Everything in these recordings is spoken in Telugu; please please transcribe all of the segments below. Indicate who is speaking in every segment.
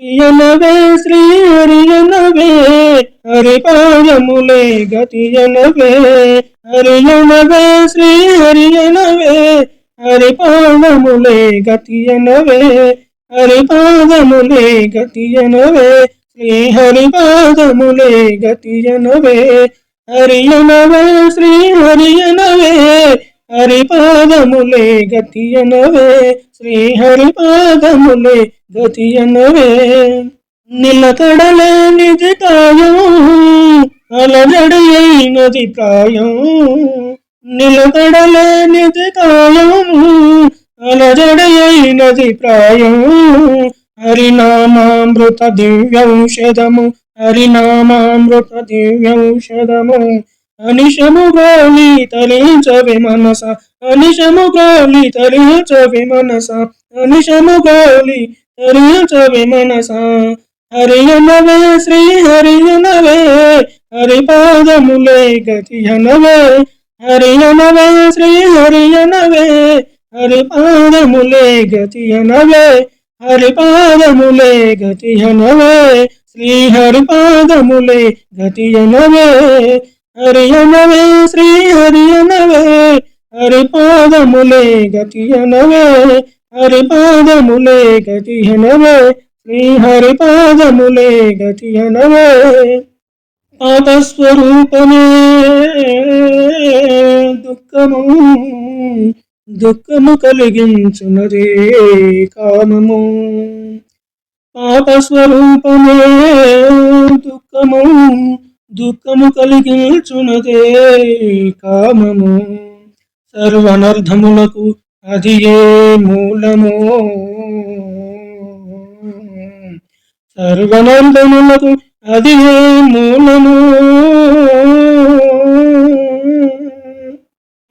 Speaker 1: ప్రియనవే శ్రీ హరియనవే హరిపాదములే గతియనవే హరియనవే శ్రీ హరియనవే హరిపాదములే గతియనవే హరిపాదములే గతియనవే శ్రీ హరిపాదములే గతియనవే హరియనవే శ్రీ హరియనవే హరిపాదములే గతియనవే శ్రీ హరిపాదములే గతియనవే. నిలకడలే నిజి కాయం అలజడియైనది ప్రాయం. నిలకడలే నిజి అలజడయైనది అలజడియైనది ప్రాయం. హరినామామృత దివ్యౌషధము హరినామామృత దివ్యౌషధము. అనిశము గోలి తలించవి మనస అనిశము గోలి తలించవి మనస అనిశము గోలి తలించవి మనస హరియనవే శ్రీ హరియనవే హరిపాదములే గతియనవే హరియనవే శ్రీ హరియనవే హరిపాదములే గతియనవే హరిపాదములే గతియనవే శ్రీ హరిపాదములే గతియనవే హరియనవే శ్రీ హరియనవే హరిపాదములే గతియనవే హరిపాదములే గతియనవే శ్రీ హరిపాదములే గతియనవే పాపస్వరూపమే దుఃఖము దుఃఖము కలిగించునదే కామము. పాపస్వరూపమే దుఃఖము దుఃఖము కలిగించునదే కామము. సర్వనర్థములకు అది ఏ మూలము? సర్వనర్థములకు అది ఏ మూలము?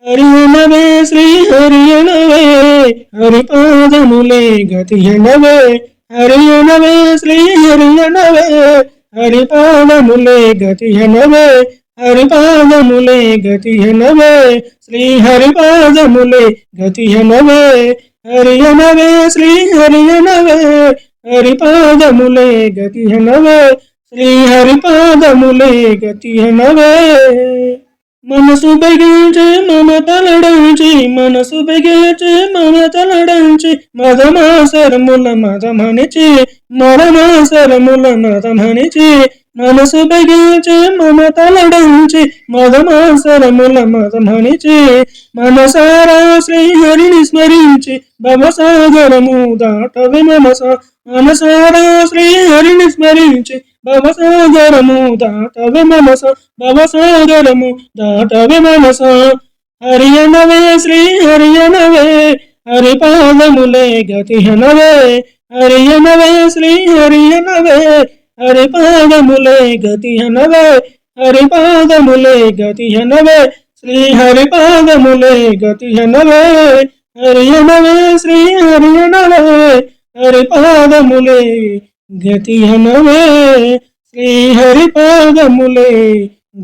Speaker 1: హరియనవే శ్రీ హరియనవే హరిపాదములే గతియనవే హరియనవే శ్రీ హరియనవే హరిపాదములే గతియనవే హరిపాదములే గతియనవే శ్రీ హరిపాదములే గతియనవే హరియనవే శ్రీ హరియనవే హరిపాదములే గతియనవే శ్రీ హరిపాదములే గతియనవే మనసు బెగిల్చి మమతలడంచి మనసు బెగిల్చి మమతలడంచి మదమాసరముల మదమనిచి మదమాసరముల మదమనిచి మనసు బెగిల్చి మమతలడంచి మదమాసరముల మదమనిచి మనసారా శ్రీహరిని స్మరించి భవసాగరము దాటవి మనస. మనసారా శ్రీహరిని స్మరించి భవసాగరము దాటవి మనస భవసాగరము దాటవి మనస హరియనవే శ్రీ హరియనవే హరిపాదములే గతిహనవే హరియనవే శ్రీ హరియనవే హరిపాదములే గతిహనవే హరిపాదములే గతిహనవే శ్రీ హరిపాదములే గతిహనవే హరియనవే శ్రీ హరియనవే హరిపాదములే గతిహనవే శ్రీ హరిపాదములే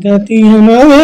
Speaker 1: గతిహనవే